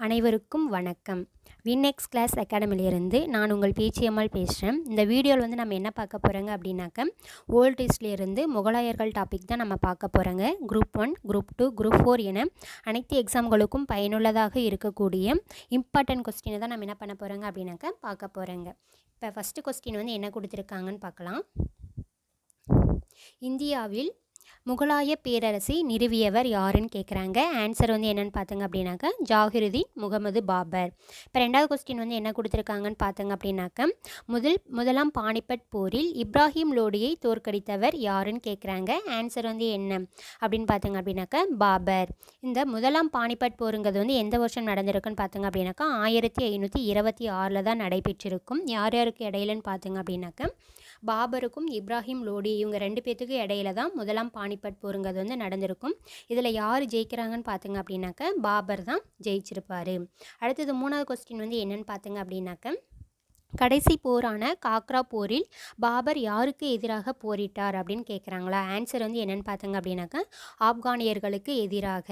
அனைவருக்கும் வணக்கம். Winx class அகாடமிலிருந்து நான் உங்கள் பேச்சியம்மாள் பேசுகிறேன் இந்த வீடியோவில் வந்து நம்ம என்ன பார்க்க போகிறோங்க அப்படின்னாக்க ஓல்ட் ஹிஸ்ட்லேருந்து முகலாயர்கள் டாபிக் தான் நம்ம பார்க்க போகிறோங்க group one group two group four என அனைத்து எக்ஸாம்களுக்கும் பயனுள்ளதாக இருக்கக்கூடிய இம்பார்ட்டன்ட் கொஸ்டினை தான் நம்ம என்ன பண்ண போகிறோங்க அப்படின்னாக்க பார்க்க போகிறோங்க இப்போ ஃபஸ்ட்டு கொஸ்டின் வந்து என்ன கொடுத்துருக்காங்கன்னு பார்க்கலாம். இந்தியாவில் முகலாய பேரரசை நிறுவியவர் யாருன்னு கேட்குறாங்க ஆன்சர் வந்து என்னென்னு பார்த்தங்க அப்படின்னாக்க ஜாகிருதீன் முகமது பாபர். இப்போ ரெண்டாவது கொஸ்டின் வந்து என்ன கொடுத்துருக்காங்கன்னு பார்த்தங்க அப்படின்னாக்க முதல் முதலாம் பானிபட் போரில் இப்ராஹிம் லோடியை தோற்கடித்தவர் யாருன்னு கேட்குறாங்க ஆன்சர் வந்து என்ன அப்படின்னு பார்த்தங்க அப்படின்னாக்க பாபர். இந்த முதலாம் பானிபட் போருங்கிறது வந்து எந்த வருஷம் நடந்திருக்குன்னு பார்த்தங்க அப்படின்னாக்கா ஆயிரத்தி ஐநூற்றி இருபத்தி ஆறில் தான் நடைபெற்றிருக்கும். யார் யாருக்கு இடையிலன்னு பார்த்தங்க அப்படின்னாக்க பாபருக்கும் இப்ராஹிம் லோடி இவங்க ரெண்டு பேர்த்துக்கும் இடையில தான் முதலாம் பானிபட் போருங்கிறது வந்து நடந்திருக்கும். இதில் யார் ஜெயிக்கிறாங்கன்னு பார்த்துங்க அப்படின்னாக்க பாபர் தான் ஜெயிச்சிருப்பார். அடுத்தது மூணாவது கொஸ்டின் வந்து என்னென்னு பார்த்துங்க அப்படின்னாக்க கடைசி போரான காக்ரா போரில் பாபர் யாருக்கு எதிராக போரிட்டார் அப்படின்னு கேட்குறாங்களா ஆன்சர் வந்து என்னென்னு பார்த்தங்க அப்படின்னாக்கா ஆப்கானியர்களுக்கு எதிராக.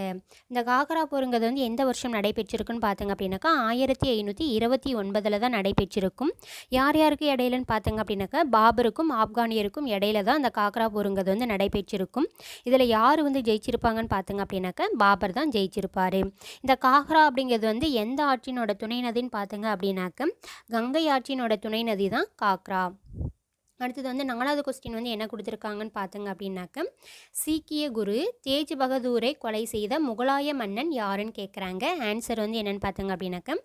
இந்த காக்ரா போருங்கிறது வந்து எந்த வருஷம் நடைபெற்றிருக்குன்னு பார்த்தாங்க அப்படின்னாக்கா ஆயிரத்தி ஐநூற்றி இருபத்தி ஒன்பதில் தான் நடைபெற்றிருக்கும். யார் யாருக்கு இடையிலன்னு பார்த்தாங்க அப்படின்னாக்கா பாபருக்கும் ஆப்கானியருக்கும் இடையில தான் அந்த காக்ரா போருங்கிறது வந்து நடைபெற்றிருக்கும். இதில் யார் வந்து ஜெயிச்சிருப்பாங்கன்னு பார்த்தாங்க அப்படின்னாக்கா பாபர் தான் ஜெயிச்சிருப்பார். இந்த காக்ரா அப்படிங்கிறது வந்து எந்த ஆட்சியினோட துணை நதின்னு பார்த்தாங்க அப்படின்னாக்க கங்கை ஆட்சி ஆற்றினோட துணை நதி தான் காக்ரா. அடுத்தது வந்து நாலாவது கொஸ்டின் வந்து என்ன கொடுத்துருக்காங்கன்னு பார்த்துங்க அப்படின்னாக்க சீக்கிய குரு தேஜ் பகதூரை கொலை செய்த முகலாய மன்னன் யாருன்னு கேட்குறாங்க ஆன்சர் வந்து என்னென்னு பார்த்துங்க அப்படின்னாக்க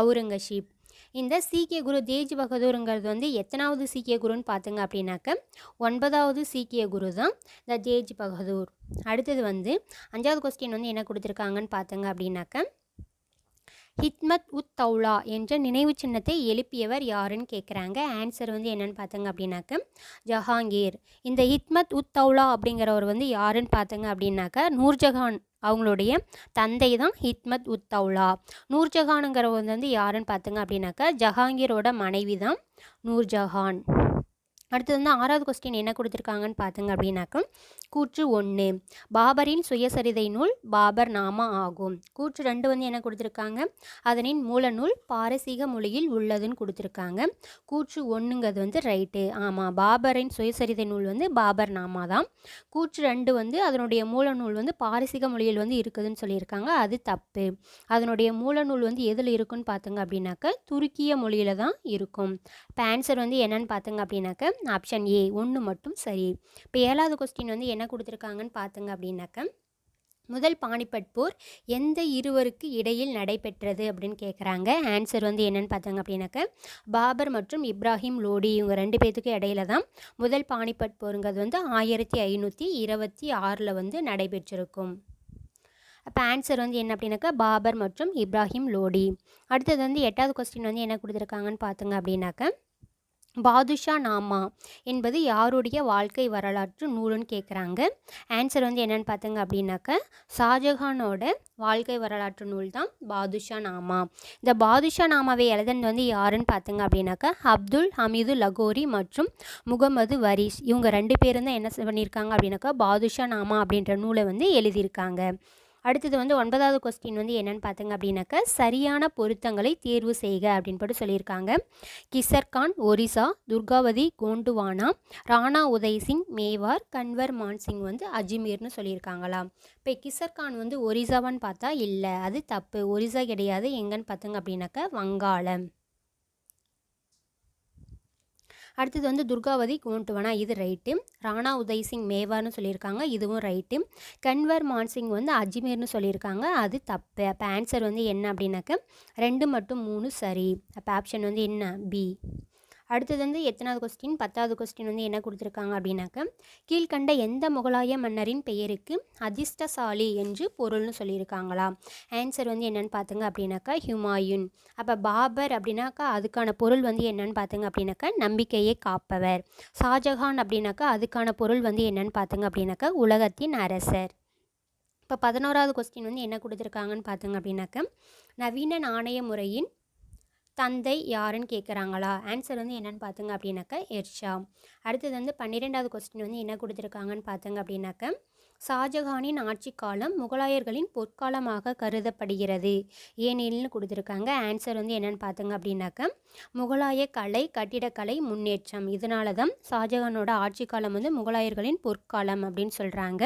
அவுரங்கசீப். இந்த சீக்கிய குரு தேஜ் பகதூருங்கிறது வந்து எத்தனாவது சீக்கிய குருன்னு பார்த்துங்க அப்படின்னாக்க ஒன்பதாவது சீக்கிய குரு தான் த தேஜ் பகதூர். அடுத்தது வந்து அஞ்சாவது கொஸ்டின் வந்து என்ன கொடுத்துருக்காங்கன்னு பார்த்துங்க அப்படின்னாக்க ஹித்மத் உத் தௌலா என்ற நினைவு சின்னத்தை எழுப்பியவர் யாருன்னு கேட்குறாங்க ஆன்சர் வந்து என்னென்னு பார்த்தங்க அப்படின்னாக்க ஜஹாங்கீர். இந்த ஹித்மத் உத் தௌலா அப்படிங்கிறவர் வந்து யாருன்னு பார்த்தங்க அப்படின்னாக்க நூர்ஜஹான் அவங்களுடைய தந்தை தான் ஹித்மத் உத் தௌலா. நூர்ஜஹானுங்கிறவர் வந்து யாருன்னு பார்த்தங்க அப்படின்னாக்க ஜஹாங்கீரோட மனைவி தான் நூர்ஜஹான். அடுத்தது வந்து ஆறாவது கொஸ்டின் என்ன கொடுத்துருக்காங்கன்னு பார்த்துங்க அப்படின்னாக்க கூற்று ஒன்று பாபரின் சுயசரிதை நூல் பாபர் நாமா ஆகும். கூற்று ரெண்டு வந்து என்ன கொடுத்துருக்காங்க? அதனின் மூல நூல் பாரசீக மொழியில் உள்ளதுன்னு கொடுத்துருக்காங்க. கூற்று ஒன்றுங்கிறது வந்து ரைட்டு ஆமாம் பாபரின் சுயசரிதை நூல் வந்து பாபர் நாமா தான். கூற்று ரெண்டு வந்து அதனுடைய மூல நூல் வந்து பாரசீக மொழியில் வந்து இருக்குதுன்னு சொல்லியிருக்காங்க. அது தப்பு. அதனுடைய மூல நூல் வந்து எதில் இருக்குன்னு பார்த்துங்க அப்படின்னாக்க துருக்கிய மொழியில் தான் இருக்கும். இப்போ ஆன்சர் வந்து என்னன்னு பார்த்துங்க அப்படின்னாக்க ஆப்ஷன் ஏ ஒன்று மட்டும் சரி. இப்போ ஏழாவது கொஸ்டின் வந்து என்ன கொடுத்துருக்காங்கன்னு பார்த்துங்க அப்படின்னாக்க முதல் பானிபட் போர் எந்த இருவருக்கு இடையில் நடைபெற்றது அப்படின்னு கேட்குறாங்க ஆன்சர் வந்து என்னென்னு பார்த்தாங்க அப்படின்னாக்க பாபர் மற்றும் இப்ராஹிம் லோடி இவங்க ரெண்டு பேர்த்துக்கு இடையில தான் முதல் பானிபட் போருங்கிறது வந்து ஆயிரத்தி ஐநூற்றி இருபத்தி ஆறில் வந்து நடைபெற்றிருக்கும். அப்போ ஆன்சர் வந்து என்ன அப்படின்னாக்கா பாபர் மற்றும் இப்ராஹிம் லோடி. அடுத்தது வந்து எட்டாவது கொஸ்டின் வந்து என்ன கொடுத்துருக்காங்கன்னு பார்த்துங்க அப்படின்னாக்க பாதுஷா நாமா என்பது யாருடைய வாழ்க்கை வரலாற்று நூலுன்னு கேட்குறாங்க ஆன்சர் வந்து என்னென்னு பார்த்துங்க அப்படின்னாக்க ஷாஜஹானோட வாழ்க்கை வரலாற்று நூல் தான் பாதுஷா நாமா. இந்த பாதுஷா நாமாவை எழுதுனது வந்து யாருன்னு பார்த்துங்க அப்படின்னாக்க அப்துல் ஹமீது லகோரி மற்றும் முகமது வரிஸ். இவங்க ரெண்டு பேரும் தான் என்ன பண்ணியிருக்காங்க அப்படின்னாக்கா பாதுஷா நாமா அப்படின்ற நூலை வந்து எழுதியிருக்காங்க. அடுத்தது வந்து ஒன்பதாவது கொஸ்டின் வந்து என்னென்னு பார்த்தீங்க அப்படின்னாக்க சரியான பொருத்தங்களை தேர்வு செய்க அப்படின்னு போட்டு சொல்லியிருக்காங்க. கிசர்கான் ஒரிசா துர்காவதி கோண்டுவானா ராணா உதய்சிங் மேவார் கன்வர் மான்சிங் வந்து அஜ்மீர்னு சொல்லியிருக்காங்களா இப்போ கிசர்கான் வந்து ஒரிசாவான்னு பார்த்தா இல்லை அது தப்பு. ஒரிசா கிடையாது. எங்கன்னு பார்த்துங்க அப்படின்னாக்க வங்காளம். அடுத்தது வந்து துர்காவதி கோண்டுவனா இது ரைட்டு ராணா உதய் சிங் மேவார்னு சொல்லியிருக்காங்க இதுவும் ரைட்டு கன்வர் மான்சிங் வந்து அஜ்மீர்னு சொல்லியிருக்காங்க அது தப்பு. அப்போ ஆன்சர் வந்து என்ன அப்படின்னாக்க ரெண்டு மட்டும் மூணு சரி. அப்போ ஆப்ஷன் வந்து என்ன? பி அடுத்தது வந்து எத்தனாவது கொஸ்டின் பத்தாவது கொஸ்டின் வந்து என்ன கொடுத்துருக்காங்க அப்படின்னாக்க கீழ்கண்ட எந்த முகலாய மன்னரின் பெயருக்கு அதிர்ஷ்டசாலி என்று பொருள்னு சொல்லியிருக்காங்களா? ஆன்சர் வந்து என்னென்னு பார்த்துங்க அப்படின்னாக்கா ஹுமாயூன். அப்போ பாபர் அப்படின்னாக்கா அதுக்கான பொருள் வந்து என்னென்னு பார்த்துங்க அப்படின்னாக்கா நம்பிக்கையை காப்பவர். ஷாஜஹான் அப்படின்னாக்கா அதுக்கான பொருள் வந்து என்னென்னு பார்த்துங்க அப்படின்னாக்கா உலகத்தின் அரசர். இப்போ பதினோராவது கொஸ்டின் வந்து என்ன கொடுத்துருக்காங்கன்னு பார்த்துங்க அப்படின்னாக்க நவீன நாணய முறையின் தந்தை யாருன்னு கேட்குறாங்களா ஆன்சர் வந்து என்னென்னு பார்த்துங்க அப்படின்னாக்க எர்ஷா. அடுத்தது வந்து பன்னிரெண்டாவது கொஸ்டின் வந்து என்ன கொடுத்துருக்காங்கன்னு பார்த்துங்க அப்படின்னாக்க ஷாஜஹானின் ஆட்சி காலம் முகலாயர்களின் பொற்காலமாக கருதப்படுகிறது. ஏனெனில்னு கொடுத்துருக்காங்க. ஆன்சர் வந்து என்னென்னு பார்த்தங்க அப்படின்னாக்க முகலாய கலை கட்டிடக்கலை முன்னேற்றம். இதனால தான் ஷாஜஹானோட ஆட்சி காலம் வந்து முகலாயர்களின் பொற்காலம் அப்படின்னு சொல்கிறாங்க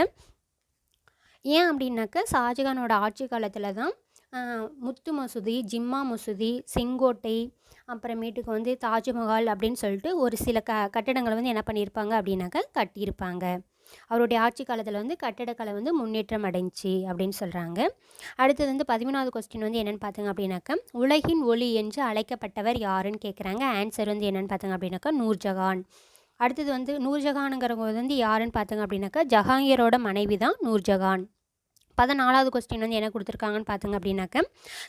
ஏன் அப்படின்னாக்க ஷாஜஹானோட ஆட்சி காலத்தில் தான் முத்து மசூதி ஜிம்மா மசூதி செங்கோட்டை அப்புறமேட்டுக்கு வந்து தாஜ்மஹால் அப்படின்னு சொல்லிட்டு ஒரு சில க கட்டடங்களை வந்து என்ன பண்ணியிருப்பாங்க அப்படின்னாக்க கட்டியிருப்பாங்க. அவருடைய ஆட்சி காலத்தில் வந்து கட்டடக்கலை வந்து முன்னேற்றம் அடைஞ்சி அப்படின்னு சொல்கிறாங்க அடுத்தது வந்து பதிமூணாவது கொஸ்டின் வந்து என்னென்னு பார்த்தாங்க அப்படின்னாக்கா உலகின் ஒளி என்று அழைக்கப்பட்டவர் யாருன்னு கேட்குறாங்க ஆன்சர் வந்து என்னென்னு பார்த்தாங்க அப்படின்னாக்கா நூர்ஜஹான் அடுத்தது வந்து நூர்ஜஹானுங்கிறவங்க வந்து யாருன்னு பார்த்தாங்க அப்படின்னாக்கா ஜஹாங்கீரோட மனைவி தான் நூர்ஜஹான் பதினாலாவது கொஸ்டின் வந்து என்ன கொடுத்துருக்காங்கன்னு பார்த்துங்க அப்படின்னாக்க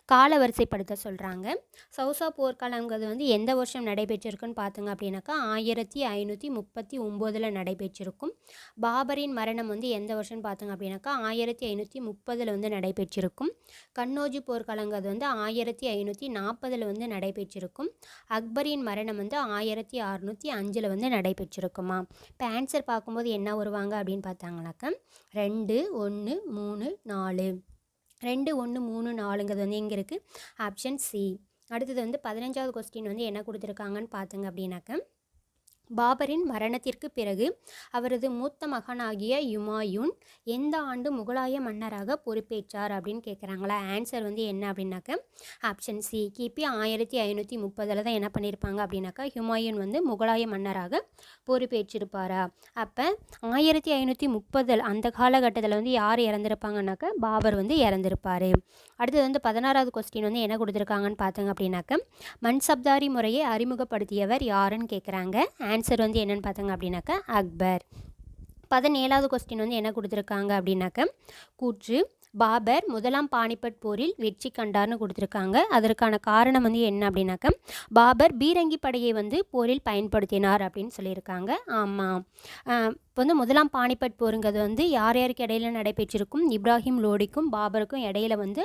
கால வரிசைப்படுத்த சொல்கிறாங்க சௌசா போர்க்காலங்கிறது வந்து எந்த வருஷம் நடைபெற்றிருக்குன்னு பார்த்துங்க அப்படின்னாக்கா ஆயிரத்தி ஐநூற்றி முப்பத்தி ஒம்போதில் நடைபெற்றிருக்கும். பாபரின் மரணம் வந்து எந்த வருஷம்னு பார்த்துங்க அப்படின்னாக்கா ஆயிரத்தி ஐநூற்றி முப்பதில் வந்து நடைபெற்றிருக்கும். கண்ணோஜி போர்க்காலங்கிறது வந்து ஆயிரத்தி ஐநூற்றி நாற்பதில் வந்து நடைபெற்றிருக்கும். அக்பரின் மரணம் வந்து ஆயிரத்தி அறுநூற்றி அஞ்சில் வந்து நடைபெற்றிருக்குமா இப்போ ஆன்சர் பார்க்கும்போது என்ன வருவாங்க அப்படின்னு பார்த்தாங்கனாக்கா ரெண்டு ஒன்று மூணு நாலு. ரெண்டு ஒன்று மூணு நாலுங்கிறது வந்து எங்கே இருக்குது ஆப்ஷன் சி அடுத்தது வந்து பதினஞ்சாவது கொஸ்டின் வந்து என்ன கொடுத்துருக்காங்கன்னு பார்த்துங்க அப்படின்னாக்க பாபரின் மரணத்திற்கு பிறகு அவரது மூத்த மகனாகிய யுமாயூன் எந்த ஆண்டு முகலாய மன்னராக பொறுப்பேற்றார் அப்படின்னு கேட்குறாங்களா ஆன்சர் வந்து என்ன அப்படின்னாக்க ஆப்ஷன் சி கிபி ஆயிரத்தி ஐநூற்றி முப்பதில் தான் என்ன பண்ணியிருப்பாங்க அப்படின்னாக்கா ஹுமாயூன் வந்து முகலாய மன்னராக பொறுப்பேற்றிருப்பாரா? அப்போ ஆயிரத்தி ஐநூற்றி முப்பதில் அந்த காலகட்டத்தில் வந்து யார் இறந்துருப்பாங்கனாக்க பாபர் வந்து இறந்துருப்பார். அடுத்தது வந்து பதினாறாவது கொஸ்டின் வந்து என்ன கொடுத்துருக்காங்கன்னு பார்த்தோங்க அப்படின்னாக்க மன்சப்தாரி முறையை அறிமுகப்படுத்தியவர் யாருன்னு கேட்குறாங்க ஆன்சர் வந்து என்னென்னு பார்த்தாங்க அப்படின்னாக்கா அக்பர். பதினேழாவது கொஸ்டின் வந்து என்ன கொடுத்துருக்காங்க அப்படின்னாக்க கூற்று பாபர் முதலாம் பானிபட் போரில் வெற்றி கண்டார்னு கொடுத்துருக்காங்க. அதற்கான காரணம் வந்து என்ன அப்படின்னாக்க பாபர் பீரங்கி படையை வந்து போரில் பயன்படுத்தினார் அப்படின்னு சொல்லியிருக்காங்க. ஆமாம் இப்போ வந்து முதலாம் பானிபட் போருங்கிறது வந்து யார் யாருக்கு இடையில நடைபெற்றிருக்கும்? இப்ராஹிம் லோடிக்கும் பாபருக்கும் இடையில வந்து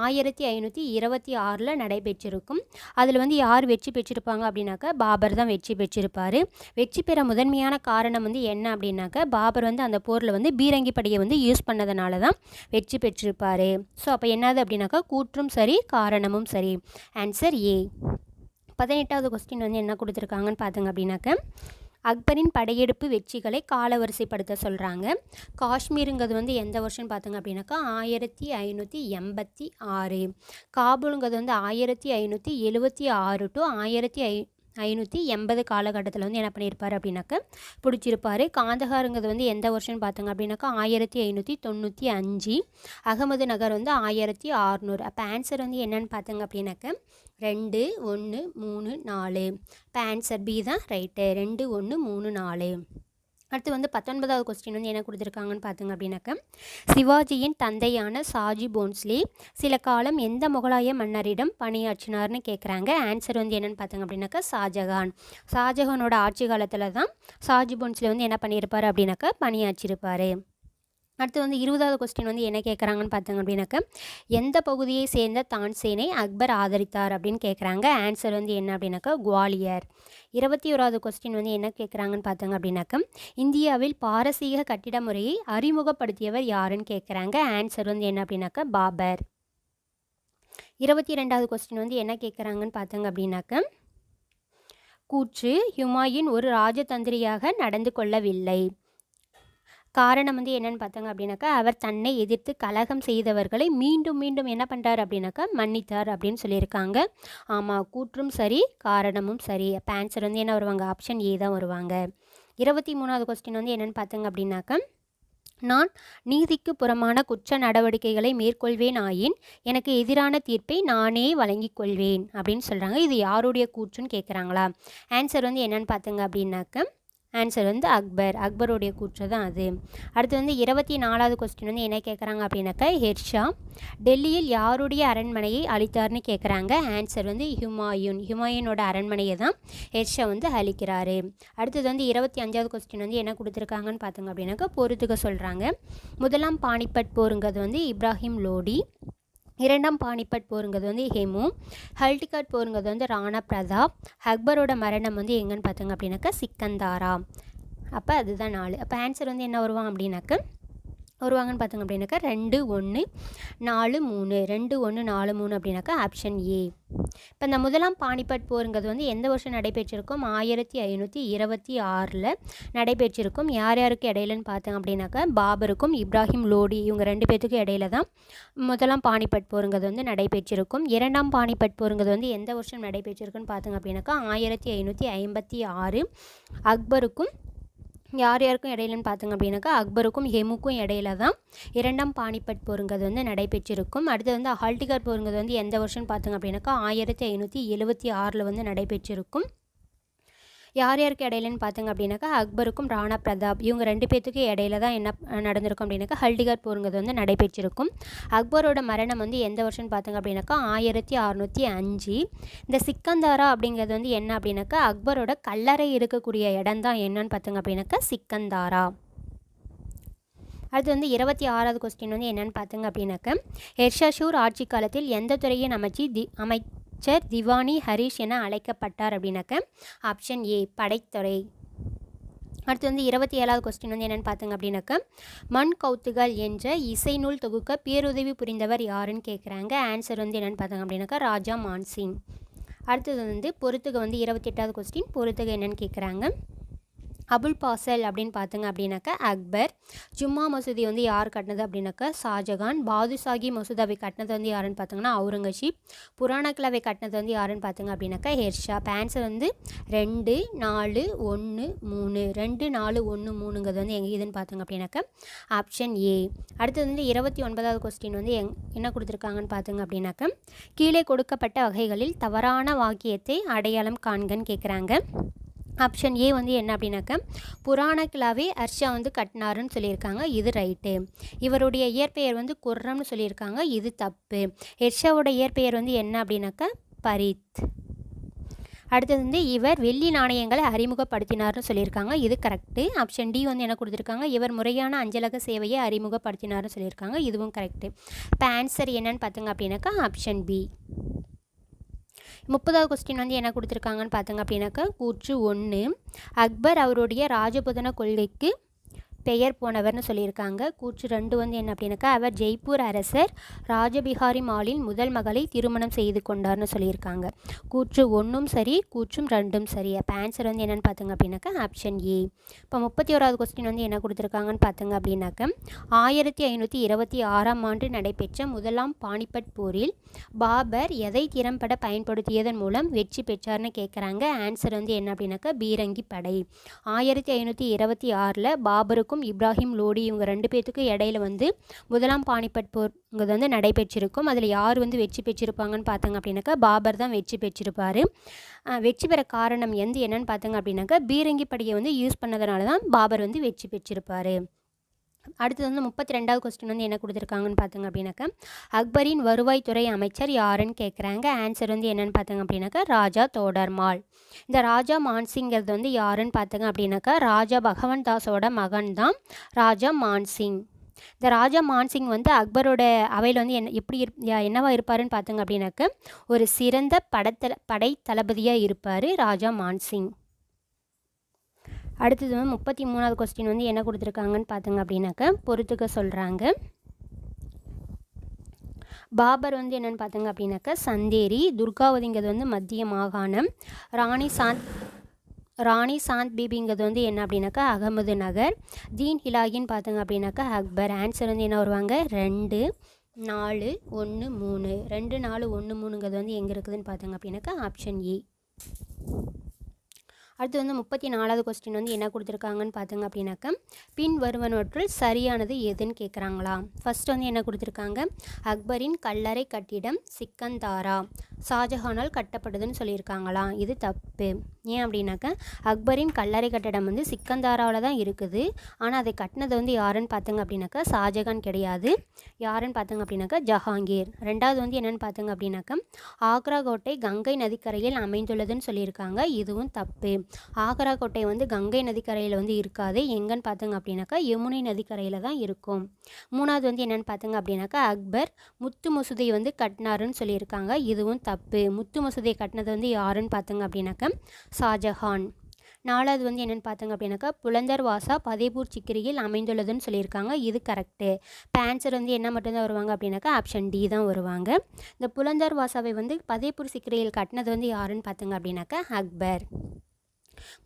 ஆயிரத்தி ஐநூற்றி இருபத்தி ஆறில் நடைபெற்றிருக்கும். அதில் வந்து யார் வெற்றி பெற்றிருப்பாங்க அப்படின்னாக்க பாபர் தான் வெற்றி பெற்றிருப்பார். வெற்றி பெற முதன்மையான காரணம் வந்து என்ன அப்படின்னாக்க பாபர் வந்து அந்த போரில் வந்து பீரங்கி படையை வந்து யூஸ் பண்ணதுனால தான் வெற்றி பெற்று பெற்றிருப்பார் ஸோ அப்போ என்னது அப்படின்னாக்கா கூற்றும் சரி காரணமும் சரி. ஆன்சர் ஏ பதினெட்டாவது கொஸ்டின் வந்து என்ன கொடுத்துருக்காங்கன்னு பார்த்துங்க அப்படின்னாக்க அக்பரின் படையெடுப்பு வெற்றிகளை காலவரிசைப்படுத்த சொல்கிறாங்க காஷ்மீருங்கிறது வந்து எந்த வருஷம்னு பார்த்தங்க அப்படின்னாக்கா ஆயிரத்தி ஐநூற்றி எண்பத்தி ஆறு. காபூலுங்கிறது வந்து ஆயிரத்தி ஐநூற்றி எழுபத்தி ஆறு டு ஆயிரத்தி ஐ ஐநூற்றி எண்பது காலகட்டத்தில் வந்து என்ன பண்ணியிருப்பார் அப்படின்னாக்க பிடிச்சிருப்பார். காந்தகாருங்கிறது வந்து எந்த வருஷம்னு பார்த்தாங்க அப்படின்னாக்கா ஆயிரத்தி ஐநூற்றி தொண்ணூற்றி அஞ்சு. அகமது நகர் வந்து ஆயிரத்தி அறநூறு. அப்போ ஆன்சர் வந்து என்னென்னு பார்த்தாங்க அப்படின்னாக்க ரெண்டு ஒன்று மூணு நாலு. இப்போ ஆன்சர் பி தான் ரைட்டு ரெண்டு ஒன்று மூணு நாலு. அடுத்து வந்து பத்தொன்பதாவது கொஸ்டின் வந்து என்ன கொடுத்துருக்காங்கன்னு பார்த்துங்க அப்படின்னாக்க சிவாஜியின் தந்தையான சாஜி போன்ஸ்லி சில காலம் எந்த முகலாய மன்னரிடம் பணியாற்றினார்னு கேட்குறாங்க ஆன்சர் வந்து என்னென்னு பார்த்துங்க அப்படின்னாக்கா ஷாஜகான். ஷாஜகானோட ஆட்சி காலத்தில் தான் சாஜி போன்ஸ்லி வந்து என்ன பண்ணியிருப்பார் அப்படின்னாக்கா பணியாற்றிருப்பார் அடுத்து வந்து இருபதாவது கொஸ்டின் வந்து என்ன கேட்குறாங்கன்னு பார்த்தாங்க அப்படின்னாக்க எந்த பகுதியை சேர்ந்த தான்சேனை அக்பர் ஆதரித்தார் அப்படின்னு கேட்குறாங்க ஆன்சர் வந்து என்ன அப்படின்னாக்கா குவாலியர். இருபத்தி ஓராவது கொஸ்டின் வந்து என்ன கேட்குறாங்கன்னு பார்த்தாங்க அப்படின்னாக்க இந்தியாவில் பாரசீக கட்டிட முறையை அறிமுகப்படுத்தியவர் யாருன்னு கேட்குறாங்க ஆன்சர் வந்து என்ன அப்படின்னாக்கா பாபர். இருபத்தி ரெண்டாவது கொஸ்டின் வந்து என்ன கேட்குறாங்கன்னு பார்த்தாங்க அப்படின்னாக்க கூற்று ஹுமாயின் ஒரு ராஜதந்திரியாக நடந்து கொள்ளவில்லை. காரணம் வந்து என்னென்னு பார்த்தாங்க அப்படின்னாக்கா அவர் தன்னை எதிர்த்து கலகம் செய்தவர்களை மீண்டும் மீண்டும் என்ன பண்ணுறார் அப்படின்னாக்கா மன்னித்தார் அப்படின்னு சொல்லியிருக்காங்க. ஆமாம் கூற்றும் சரி காரணமும் சரி. அப்போ ஆன்சர் வந்து என்ன வருவாங்க? ஆப்ஷன் ஏ தான் வருவாங்க. இருபத்தி மூணாவது கொஸ்டின் வந்து என்னென்னு பார்த்தாங்க அப்படின்னாக்கா நான் நீதிக்கு புறமான குற்ற நடவடிக்கைகளை மேற்கொள்வேன் ஆயின் எனக்கு எதிரான தீர்ப்பை நானே வழங்கிக் கொள்வேன் அப்படின்னு சொல்கிறாங்க இது யாருடைய கூற்றுன்னு கேட்குறாங்களா ஆன்சர் வந்து என்னென்னு பார்த்துங்க அப்படின்னாக்க ஆன்சர் வந்து அக்பர். அக்பருடைய கூற்று தான் அது. அடுத்து வந்து இருபத்தி நாலாவது கொஸ்டின் வந்து என்ன கேட்குறாங்க அப்படின்னாக்கா ஹெர்ஷா டெல்லியில் யாருடைய அரண்மனையை அளித்தார்னு கேட்குறாங்க ஆன்சர் வந்து ஹுமாயூன். ஹுமாயூனோட அரண்மனையை தான் ஹெர்ஷா வந்து அளிக்கிறாரு அடுத்தது வந்து இருபத்தி அஞ்சாவது கொஸ்டின் வந்து என்ன கொடுத்துருக்காங்கன்னு பார்த்தோங்க அப்படின்னாக்கா பொறுத்துக்க சொல்கிறாங்க முதலாம் பானிபட் போருங்கிறது வந்து இப்ராஹிம் லோடி இரண்டாம் பானிபட் போருங்கிறது வந்து ஹேமு ஹல்டிகாட் போருங்கிறது வந்து ராணா பிரதாப் அக்பரோட மரணம் வந்து எங்கன்னு பார்த்தோங்க அப்படின்னாக்கா சிக்கந்தாரா. அப்போ அதுதான் நாலு. அப்போ ஆன்சர் வந்து என்ன வருவான் அப்படின்னாக்க வருவாங்கன்னு பார்த்தோங்க அப்படின்னாக்கா ரெண்டு ஒன்று நாலு மூணு. ரெண்டு ஒன்று நாலு மூணு அப்படின்னாக்கா ஆப்ஷன் ஏ இப்போ இந்த முதலாம் பானிபட் போருங்கிறது வந்து எந்த வருஷம் நடைபெற்றிருக்கும்? ஆயிரத்தி ஐநூற்றி இருபத்தி ஆறில் நடைபெற்றிருக்கும். யார் யாருக்கு இடையிலன்னு பார்த்தோங்க அப்படின்னாக்கா பாபருக்கும் இப்ராஹிம் லோடி இவங்க ரெண்டு பேர்த்துக்கும் இடையில தான் முதலாம் பானிபட் போருங்கிறது வந்து நடைபெற்றிருக்கும். இரண்டாம் பானிபட் போருங்கிறது வந்து எந்த வருஷம் நடைபெற்றிருக்குன்னு பார்த்தோங்க அப்படின்னாக்கா ஆயிரத்தி ஐநூற்றி ஐம்பத்தி ஆறு. அக்பருக்கும் யார் யாருக்கும் இடையிலன்னு பார்த்தோங்க அப்படின்னாக்கா அக்பருக்கும் ஹெமுக்கும் இடையில தான் இரண்டாம் பானிபட் போருங்கிறது வந்து நடைபெற்றிருக்கும். அடுத்து வந்து ஹால்டிகார் போருங்கிறது வந்து எந்த வருஷம்னு பார்த்தோங்க அப்படின்னாக்கா ஆயிரத்தி ஐநூற்றி எழுபத்தி ஆறில் வந்து நடைபெற்றிருக்கும். யார் யாருக்கு இடையிலன்னு பார்த்தீங்க அப்படின்னாக்கா அக்பருக்கும் ராணா பிரதாப் இவங்க ரெண்டு பேர்த்துக்கு இடையில தான் என்ன நடந்திருக்கும் அப்படின்னாக்கா ஹல்டிகார் போருங்கிறது வந்து நடைபெற்றிருக்கும். அக்பரோட மரணம் வந்து எந்த வருஷம்னு பார்த்தோங்க அப்படின்னாக்கா ஆயிரத்தி அறநூற்றி அஞ்சு. இந்த சிக்கந்தாரா அப்படிங்கிறது வந்து என்ன அப்படின்னாக்கா அக்பரோட கல்லறை இருக்கக்கூடிய இடம் தான் என்னன்னு பார்த்தோங்க அப்படின்னாக்கா சிக்கந்தாரா. அடுத்து வந்து இருபத்தி ஆறாவது கொஸ்டின் வந்து என்னென்னு பார்த்துங்க அப்படின்னாக்க ஹெர்ஷாஷூர் ஆட்சி காலத்தில் எந்த துறையின் அமைச்சி தி அமை அமைச்சர் திவானி ஹரிஷ் என அழைக்கப்பட்டார் அப்படின்னாக்க ஆப்ஷன் ஏ படைத்துறை. அடுத்து வந்து இருபத்தி ஏழாவது கொஸ்டின் வந்து என்னென்னு பார்த்தோங்க அப்படின்னாக்க மண் கௌத்துகள் என்ற இசை நூல் தொகுக்க பேருதவி புரிந்தவர் யாருன்னு கேட்குறாங்க ஆன்சர் வந்து என்னென்னு பார்த்தோங்க அப்படின்னாக்கா ராஜா மான்சிங். அடுத்தது வந்து பொறுத்துக வந்து இருபத்தி எட்டாவது கொஸ்டின் பொறுத்துக என்னென்னு கேட்குறாங்க அபுல் பாசல் அப்படின்னு பார்த்துங்க அப்படின்னாக்கா அக்பர். ஜும்மா மசூதி வந்து யார் கட்டினது அப்படின்னாக்கா ஷாஜகான். பாதுஷாகி மசூதாவை கட்டினது வந்து யாருன்னு பார்த்தோங்கன்னா அவுரங்கசீப். கிளவை கட்டினது வந்து யாருன்னு பார்த்துங்க அப்படின்னாக்கா ஹெர்ஷா. பேன்சர் வந்து ரெண்டு நாலு ஒன்று மூணு. ரெண்டு நாலு ஒன்று மூணுங்கிறது வந்து எங்கே இதுன்னு பார்த்துங்க அப்படின்னாக்கா ஆப்ஷன் ஏ அடுத்தது வந்து இருபத்தி ஒன்பதாவது கொஸ்டின் வந்து எங் என்ன கொடுத்துருக்காங்கன்னு பார்த்துங்க அப்படின்னாக்கா கீழே கொடுக்கப்பட்ட வகைகளில் தவறான வாக்கியத்தை அடையாளம் காண்கன்னு கேட்குறாங்க ஆப்ஷன் ஏ வந்து என்ன அப்படின்னாக்க புராண கிளாவே அர்ஷா வந்து கட்டினாருன்னு சொல்லியிருக்காங்க இது ரைட்டு. இவருடைய இயற்பெயர் வந்து குர்ரம்னு சொல்லியிருக்காங்க இது தப்பு. ஹெர்ஷாவோட இயற்பெயர் வந்து என்ன அப்படின்னாக்க பரித். அடுத்தது வந்து இவர் வெள்ளி நாணயங்களை அறிமுகப்படுத்தினார்னு சொல்லியிருக்காங்க இது கரெக்டு ஆப்ஷன் டி வந்து என்ன கொடுத்துருக்காங்க இவர் முறையான அஞ்சலக சேவையை அறிமுகப்படுத்தினார்னு சொல்லியிருக்காங்க இதுவும் கரெக்டு இப்போ ஆன்சர் என்னன்னு பார்த்துங்க அப்படின்னாக்கா ஆப்ஷன் பி. முப்பதாவது கொஸ்டின் வந்து என்ன கொடுத்துருக்காங்கன்னு பார்த்தோங்க அப்படின்னாக்கா கூற்று ஒன்று அக்பர் அவருடைய ராஜபுதன கொள்கைக்கு பெயர் போனவர்னு சொல்லியிருக்காங்க. கூற்று ரெண்டு வந்து என்ன அப்படின்னாக்கா அவர் ஜெய்ப்பூர் அரசர் ராஜபிகாரி மாலின் முதல் மகளை திருமணம் செய்து கொண்டார்னு சொல்லியிருக்காங்க. கூற்று ஒன்றும் சரி கூற்றும் ரெண்டும் சரி. அப்போ ஆன்சர் வந்து என்னென்னு பார்த்துங்க அப்படின்னாக்கா ஆப்ஷன் ஏ இப்போ முப்பத்தி ஓராவது கொஸ்டின் வந்து என்ன கொடுத்துருக்காங்கன்னு பார்த்துங்க அப்படின்னாக்க ஆயிரத்தி ஐநூற்றி இருபத்தி ஆறாம் ஆண்டு நடைபெற்ற முதலாம் பானிபட் போரில் பாபர் எதை திறம்பட பயன்படுத்தியதன் மூலம் வெற்றி பெற்றார்னு கேட்குறாங்க ஆன்சர் வந்து என்ன அப்படின்னாக்கா பீரங்கி படை. ஆயிரத்தி ஐநூற்றி இருபத்தி ஆறில் பாபருக்கும் பாபருக்கும் இப்ராஹிம் லோடி இவங்க ரெண்டு பேர்த்துக்கும் இடையில வந்து முதலாம் பானிபட் போர்ங்கிறது வந்து நடைபெற்றிருக்கும். அதில் யார் வந்து வெற்றி பெற்றிருப்பாங்கன்னு பார்த்தாங்க அப்படின்னாக்கா பாபர் தான் வெற்றி பெற்றிருப்பார். வெற்றி பெற காரணம் எந்த என்னன்னு பார்த்தாங்க அப்படின்னாக்கா பீரங்கி படியை வந்து யூஸ் பண்ணதுனால தான் பாபர் வந்து வெற்றி பெற்றிருப்பார். அடுத்தது வந்து முப்பத்தி ரெண்டாவது கொஸ்டின் வந்து என்ன கொடுத்துருக்காங்கன்னு பார்த்தாங்க அப்படின்னாக்கா அக்பரின் வருவாய்த்துறை அமைச்சர் யாருன்னு கேட்குறாங்க ஆன்சர் வந்து என்னென்னு பார்த்தாங்க அப்படின்னாக்கா ராஜா தோடர்மால் இந்த ராஜா மான்சிங்கிறது வந்து யாருன்னு பார்த்தாங்க அப்படின்னாக்கா ராஜா பகவன் தாஸோட மகன் தான் ராஜா மான்சிங். இந்த ராஜா மான்சிங் வந்து அக்பரோட அவையில் வந்து என்ன எப்படி இரு என்னவா இருப்பாருன்னு பார்த்தாங்க அப்படின்னாக்க ஒரு சிறந்த படத்தல படை தளபதியாக இருப்பார் ராஜா மான்சிங். அடுத்தது வந்து முப்பத்தி மூணாவது கொஸ்டின் வந்து என்ன கொடுத்துருக்காங்கன்னு பார்த்துங்க அப்படின்னாக்க பொறுத்துக்க சொல்கிறாங்க பாபர் வந்து என்னென்னு பார்த்துங்க அப்படின்னாக்க சந்தேரி துர்காவதிங்கிறது வந்து மத்திய மாகாணம். ராணி சாந்த் ராணி சாந்த் பீபிங்கிறது வந்து என்ன அப்படின்னாக்கா அகமது நகர். தீன் ஹிலாகின்னு பார்த்துங்க அப்படின்னாக்கா அக்பர். ஆன்சர் வந்து என்ன வருவாங்க? ரெண்டு நாலு ஒன்று மூணு. ரெண்டு நாலு ஒன்று மூணுங்கிறது வந்து எங்கே இருக்குதுன்னு பார்த்துங்க அப்படின்னாக்கா ஆப்ஷன் ஏ அடுத்து வந்து முப்பத்தி நாலாவது கொஸ்டின் வந்து என்ன கொடுத்துருக்காங்கன்னு பார்த்துங்க அப்படின்னாக்கா பின் வருவனவற்றில் சரியானது எதுன்னு கேட்குறாங்களா ஃபஸ்ட் வந்து என்ன கொடுத்துருக்காங்க? அக்பரின் கல்லறை கட்டிடம் சிக்கந்தாரா. ஷாஜஹானால் கட்டப்படுதுன்னு சொல்லியிருக்காங்களாம். இது தப்பு. ஏன் அப்படின்னாக்க அக்பரின் கல்லறை கட்டடம் வந்து சிக்கந்தாராவில் தான் இருக்குது. ஆனால் அதை கட்டினது வந்து யாருன்னு பார்த்துங்க அப்படின்னாக்கா ஷாஜகான் கிடையாது. யாருன்னு பார்த்துங்க அப்படின்னாக்கா ஜஹாங்கீர். ரெண்டாவது வந்து என்னென்னு பார்த்துங்க அப்படின்னாக்கா ஆக்ரா கோட்டை கங்கை நதிக்கரையில் அமைந்துள்ளதுன்னு சொல்லியிருக்காங்க. இதுவும் தப்பு. ஆக்ரா கோட்டை வந்து கங்கை நதிக்கரையில் வந்து இருக்காது. எங்கன்னு பார்த்தாங்க அப்படின்னாக்கா யமுனை நதிக்கரையில் தான் இருக்கும். மூணாவது வந்து என்னென்னு பார்த்தங்க அப்படின்னாக்கா அக்பர் முத்து மசூதியை வந்து கட்டினாருன்னு சொல்லியிருக்காங்க. இதுவும் தப்பு முத்து மசூதியை கட்டினது வந்து யாருன்னு பார்த்தாங்க அப்படின்னாக்கா ஷாஜஹான். நாலாவது வந்து என்னென்னு பார்த்தாங்க அப்படின்னாக்கா புலந்தர் வாசா பதேபூர் சிக்கிரியில் அமைந்துள்ளதுன்னு சொல்லியிருக்காங்க. இது கரெக்டு இப்போ ஆன்சர் வந்து என்ன மட்டும்தான் வருவாங்க அப்படின்னாக்கா ஆப்ஷன் டி தான் வருவாங்க. இந்த புலந்தர் வாசாவை வந்து பதேபூர் சிக்கிரியில் கட்டினது வந்து யாருன்னு பார்த்தாங்க அப்படின்னாக்கா அக்பர்.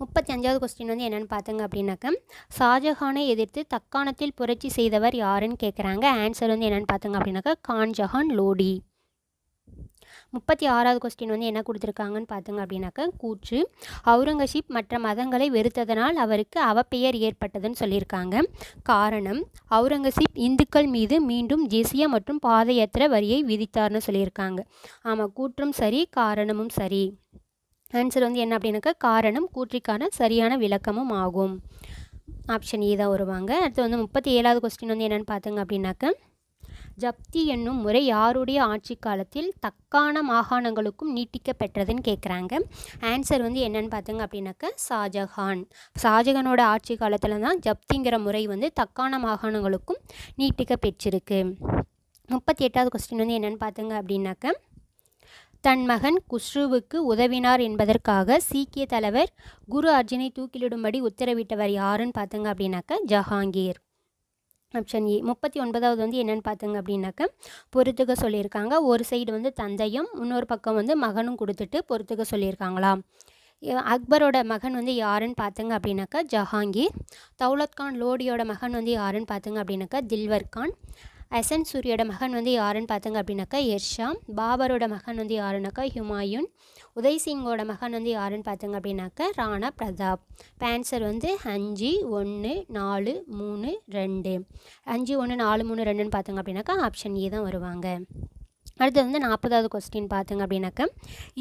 முப்பத்தி அஞ்சாவது கொஸ்டின் வந்து என்னென்னு பார்த்தங்க அப்படின்னாக்க ஷாஜஹானை எதிர்த்து தக்காணத்தில் புரட்சி செய்தவர் யாருன்னு கேட்குறாங்க ஆன்சர் வந்து என்னென்னு பார்த்தங்க அப்படின்னாக்கா கான்ஜஹான் லோடி. முப்பத்தி ஆறாவது கொஸ்டின் வந்து என்ன கொடுத்துருக்காங்கன்னு பார்த்தங்க அப்படின்னாக்க கூற்று அவுரங்கசீப் மற்ற மதங்களை வெறுத்ததனால் அவருக்கு அவப்பெயர் ஏற்பட்டதுன்னு சொல்லியிருக்காங்க. காரணம் அவுரங்கசீப் இந்துக்கள் மீது மீண்டும் ஜெசியா மற்றும் பாதயாத்திர வரியை விதித்தார்னு சொல்லியிருக்காங்க. ஆமாம் கூற்றும் சரி காரணமும் சரி. ஆன்சர் வந்து என்ன அப்படின்னாக்கா காரணம் கூற்றிக்கான சரியான விளக்கமும் ஆகும். ஆப்ஷன் ஏ தான் வருவாங்க. அடுத்து வந்து முப்பத்தி ஏழாவது கொஸ்டின் வந்து என்னென்னு பார்த்துங்க அப்படின்னாக்க ஜப்தி என்னும் முறை யாருடைய ஆட்சி காலத்தில் தக்கான மாகாணங்களுக்கும் நீட்டிக்கப்பெற்றதுன்னு கேட்குறாங்க ஆன்சர் வந்து என்னென்னு பார்த்தங்க அப்படின்னாக்க ஷாஜஹான் ஷாஜஹானோட ஆட்சி காலத்தில் தான் ஜப்திங்கிற முறை வந்து தக்கான மாகாணங்களுக்கும் நீட்டிக்க பெற்றிருக்கு. முப்பத்தி எட்டாவது கொஸ்டின் வந்து என்னென்னு பார்த்தங்க அப்படின்னாக்க தன் மகன் குஷ்ருவுக்கு உதவினார் என்பதற்காக சீக்கிய தலைவர் குரு அர்ஜுனை தூக்கிலிடும்படி உத்தரவிட்டவர் யாருன்னு பார்த்தங்க அப்படின்னாக்க ஜஹாங்கீர். Option A. முப்பத்தி ஒன்பதாவது வந்து என்னென்னு பார்த்தங்க அப்படின்னாக்க பொறுத்துக்க சொல்லியிருக்காங்க. ஒரு சைடு வந்து தந்தையும் இன்னொரு பக்கம் வந்து மகனும் கொடுத்துட்டு பொறுத்துக்க சொல்லியிருக்காங்களாம் அக்பரோட மகன் வந்து யாருன்னு பார்த்துங்க அப்படின்னாக்கா ஜஹாங்கீர். தௌலத் கான் லோடியோட மகன் வந்து யாருன்னு பார்த்துங்க அப்படின்னாக்கா தில்வர் கான். அசன் சூரியோட மகன் வந்து யாருன்னு பார்த்தாங்க அப்படின்னாக்கா எர்ஷா பாபரோட மகன் வந்து யாருனாக்கா ஹுமாயூன். உதய் சிங்கோட மகன் வந்து யாருன்னு பார்த்தாங்க அப்படின்னாக்கா ராணா பிரதாப். ஆன்சர் வந்து அஞ்சு ஒன்று நாலு மூணு ரெண்டு. அஞ்சு ஒன்று நாலு மூணு ரெண்டுன்னு பார்த்தங்க அப்படின்னாக்கா ஆப்ஷன் ஏ தான் வருவாங்க. அடுத்து வந்து நாற்பதாவது கொஸ்டின் பார்த்துங்க அப்படின்னாக்க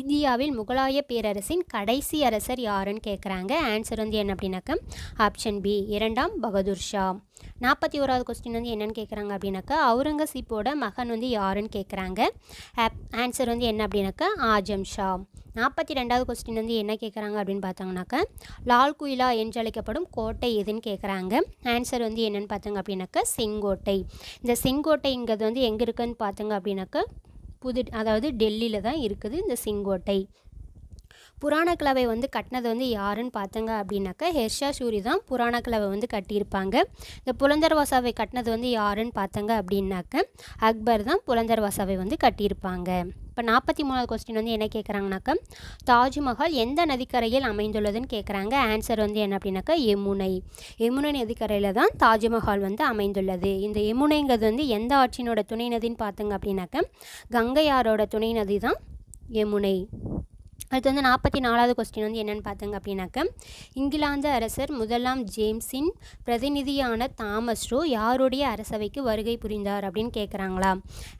இந்தியாவில் முகலாய பேரரசின் கடைசி அரசர் யாருன்னு கேட்குறாங்க ஆன்சர் வந்து என்ன அப்படின்னாக்க ஆப்ஷன் பி இரண்டாம் பகதூர் ஷா. நாற்பத்தி ஓராவது கொஸ்டின் வந்து என்னென்னு கேட்குறாங்க அப்படின்னாக்கா அவுரங்கசீப்போட மகன் வந்து யாருன்னு கேட்குறாங்க ஆன்சர் வந்து என்ன அப்படின்னாக்கா ஆஜம் ஷா. நாற்பத்தி ரெண்டாவது கொஸ்டின் வந்து என்ன கேட்குறாங்க அப்படின்னு பார்த்தாங்கனாக்கா லால் குயிலா என்று அழைக்கப்படும் கோட்டை எதுன்னு கேட்குறாங்க ஆன்சர் வந்து என்னென்னு பார்த்தாங்க அப்படின்னாக்கா செங்கோட்டை. இந்த செங்கோட்டைங்கிறது வந்து எங்கே இருக்குன்னு பார்த்தாங்க அப்படின்னாக்கா புது அதாவது டெல்லியில் தான் இருக்குது இந்த செங்கோட்டை. புராண கிளவை வந்து கட்டினது வந்து யாருன்னு பார்த்தங்க அப்படின்னாக்கா ஹெர்ஷா சூரி தான் புராண கிளவை வந்து கட்டியிருப்பாங்க. இந்த புலந்தர்வாசாவை கட்டினது வந்து யாருன்னு பார்த்தங்க அப்படின்னாக்க அக்பர் தான் புலந்தர்வாசாவை வந்து கட்டியிருப்பாங்க. இப்போ நாற்பத்தி மூணாவது கொஸ்டின் வந்து என்ன கேட்குறாங்கனாக்கா தாஜ்மஹால் எந்த நதிக்கரையில் அமைந்துள்ளதுன்னு கேட்குறாங்க ஆன்சர் வந்து என்ன அப்படின்னாக்கா யமுனை. யமுனை நதிக்கரையில் தான் தாஜ்மஹால் வந்து அமைந்துள்ளது. இந்த யமுனைங்கிறது வந்து எந்த ஆட்சியினோட துணை நதின்னு பார்த்தங்க அப்படின்னாக்க கங்கையாரோட துணை நதி தான் யமுனை. அடுத்து வந்து நாற்பத்தி நாலாவது கொஸ்டின் வந்து என்னென்னு பார்த்தங்க அப்படின்னாக்க இங்கிலாந்து அரசர் முதலாம் ஜேம்ஸின் பிரதிநிதியான தாமஸ் ரோ யாருடைய அரசவைக்கு வருகை புரிந்தார் அப்படின்னு கேட்குறாங்களா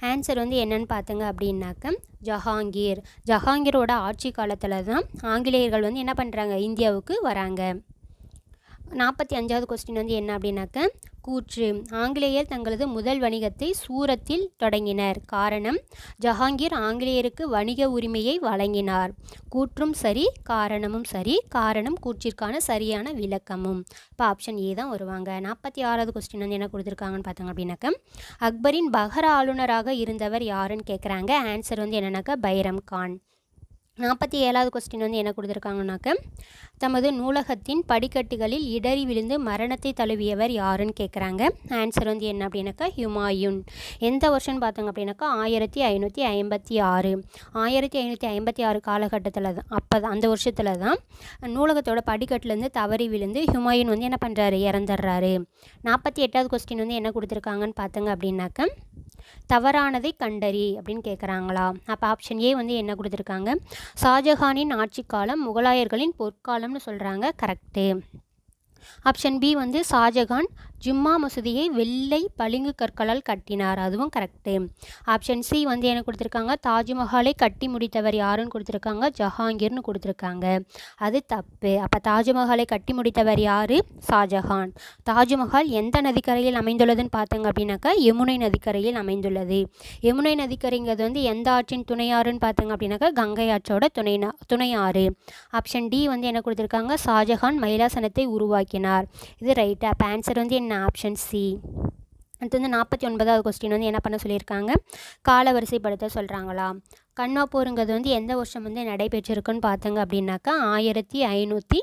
ஆன்சர் வந்து என்னென்னு பார்த்தங்க அப்படின்னாக்க ஜஹாங்கீர். ஜஹாங்கீரோட ஆட்சி காலத்தில் தான் ஆங்கிலேயர்கள் வந்து என்ன பண்ணுறாங்க இந்தியாவுக்கு வராங்க. நாற்பத்தி அஞ்சாவது கொஸ்டின் வந்து என்ன அப்படின்னாக்க கூற்று. ஆங்கிலேயர் தங்களது முதல் வணிகத்தை சூரத்தில் தொடங்கினர். காரணம் ஜஹாங்கீர் ஆங்கிலேயருக்கு வணிக உரிமையை வழங்கினார். கூற்றும் சரி காரணமும் சரி காரணம் கூற்றிற்கான சரியான விளக்கமும். இப்போ ஆப்ஷன் ஏ தான் வருவாங்க. நாற்பத்தி ஆறாவது கொஸ்டின் வந்து என்ன கொடுத்துருக்காங்கன்னு பார்த்தாங்க அப்படின்னாக்க அக்பரின் பஹர ஆளுநராக இருந்தவர் யாருன்னு கேட்குறாங்க ஆன்சர் வந்து என்னன்னாக்கா பைரம் கான் நாற்பத்தி ஏழாவது கொஸ்டின் வந்து என்ன கொடுத்துருக்காங்கனாக்க தமது நூலகத்தின் படிக்கட்டுகளில் இடறி விழுந்து மரணத்தை தழுவியவர் யாருன்னு கேட்குறாங்க ஆன்சர் வந்து என்ன அப்படின்னாக்கா ஹுமாயூன். எந்த வருஷம்னு பார்த்தாங்க அப்படின்னாக்கா ஆயிரத்தி ஐநூற்றி ஐம்பத்தி ஆறு. ஆயிரத்தி ஐநூற்றி ஐம்பத்தி ஆறு காலகட்டத்தில் தான் அப்போ அந்த வருஷத்தில் தான் நூலகத்தோட படிக்கட்டுலேருந்து தவறி விழுந்து ஹுமாயூன் வந்து என்ன பண்ணுறாரு இறந்துடுறாரு. நாற்பத்தி எட்டாவது கொஸ்டின் வந்து என்ன கொடுத்துருக்காங்கன்னு பார்த்தாங்க அப்படின்னாக்க தவறானதை கண்டறி அப்படின்னு கேட்குறாங்களா அப்போ ஆப்ஷன் ஏ வந்து என்ன கொடுத்துருக்காங்க? ஷாஜஹானின் ஆட்சி காலம் முகலாயர்களின் பொற்காலம்னு சொல்கிறாங்க கரெக்டு ஆப்ஷன் பி வந்து ஷாஜகான் ஜும்மா மசூதியை வெள்ளை பளிங்கு கற்களால் கட்டினார். அதுவும் கரெக்டு ஆப்ஷன் சி வந்து என்ன கொடுத்துருக்காங்க? தாஜ்மஹாலை கட்டி முடித்தவர் யாருன்னு கொடுத்துருக்காங்க? ஜஹாங்கீர்னு கொடுத்துருக்காங்க. அது தப்பு. அப்போ தாஜ்மஹாலை கட்டி முடித்தவர் யார்? ஷாஜஹான். தாஜ்மஹால் எந்த நதிக்கரையில் அமைந்துள்ளதுன்னு பார்த்தங்க அப்படின்னாக்கா யமுனை நதிக்கரையில் அமைந்துள்ளது. யமுனை நதிக்கரைங்கிறது வந்து எந்த ஆற்றின் துணையாறுன்னு பார்த்தங்க அப்படின்னாக்கா கங்கை ஆற்றோட துணை துணை ஆறு ஆப்ஷன் டி வந்து என்ன கொடுத்துருக்காங்க? ஷாஜஹான் மயிலாசனத்தை உருவாக்கினார். இது ரைட்டாக அப்போ ஆன்சர் வந்து என்ன? ஆப்ஷன் சி அடுத்து வந்து நாற்பத்தி ஒன்பதாவது கொஸ்டின் வந்து என்ன பண்ண சொல்லியிருக்காங்க? கால வரிசைப்படுத்த சொல்கிறாங்களா கண்ணா போருங்கிறது வந்து எந்த வருஷம் வந்து நடைபெற்றிருக்குன்னு பார்த்தங்க அப்படின்னாக்கா ஆயிரத்தி ஐநூற்றி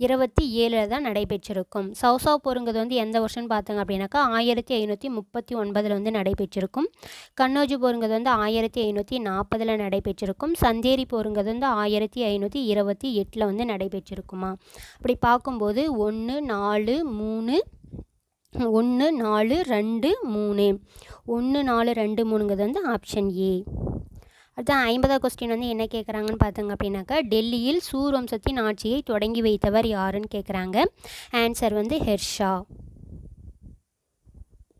இருபத்தி ஏழில் தான் நடைபெற்றிருக்கும். சௌசா போருங்கிறது வந்து எந்த வருஷம்னு பார்த்தாங்க அப்படின்னாக்கா ஆயிரத்தி ஐநூற்றி முப்பத்தி ஒன்பதில் வந்து நடைபெற்றிருக்கும். கண்ணோஜி போருங்கிறது வந்து ஆயிரத்தி ஐநூற்றி நாற்பதில் நடைபெற்றிருக்கும். சந்தேரி போருங்கிறது வந்து ஆயிரத்தி ஐநூற்றி இருபத்தி எட்டில் வந்து நடைபெற்றிருக்குமா? அப்படி பார்க்கும்போது ஒன்று நாலு மூணு ஒன்று நாலு ரெண்டு மூணு. ஒன்று நாலு ரெண்டு மூணுங்கிறது வந்து ஆப்ஷன் ஏ அடுத்து ஐம்பதாவது கொஸ்டின் வந்து என்ன கேட்குறாங்கன்னு பார்த்தாங்க அப்படின்னாக்கா டெல்லியில் சூர்வம்சத்தின் ஆட்சியை தொடங்கி வைத்தவர் யாருன்னு கேட்குறாங்க ஆன்சர் வந்து ஹெர்ஷா.